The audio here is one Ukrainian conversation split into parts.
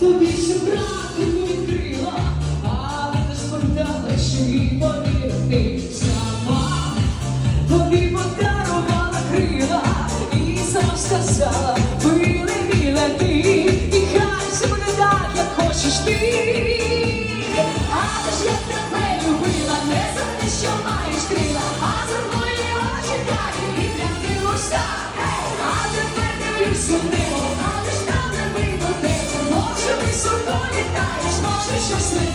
Тобі ще брати не але ти спортала, що і повірити. Сказала, вилетіла ти, і хай все так, як хочеш ти. Але ж я тебе любила, не за те, що маєш крила, а за твої очі і уста. А тепер дивлюсь у небо, але ж там не видно тебе. Може, високо літаєш, може, щось не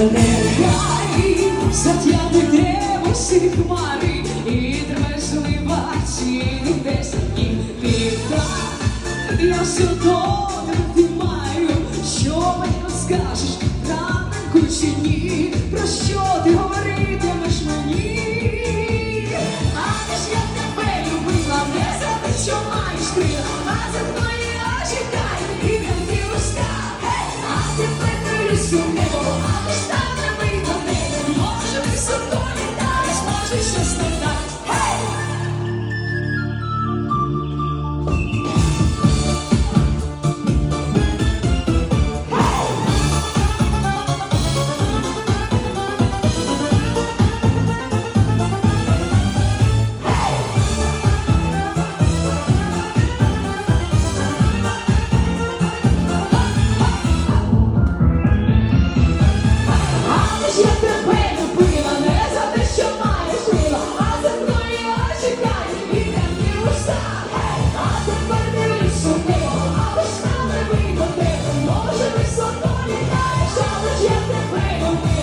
Нехай затягнуть треба всі хмари. І триває злива цілих десять днів відтак. Я все добре маю, що мені розкажеш, ранку чи ні, про що ти говоритимеш мені? Але ж я тебе любила, не за те, що маєш крила, а за твої очі кайф і прямі уста. А тепер дивлюсь у небо, Thank you.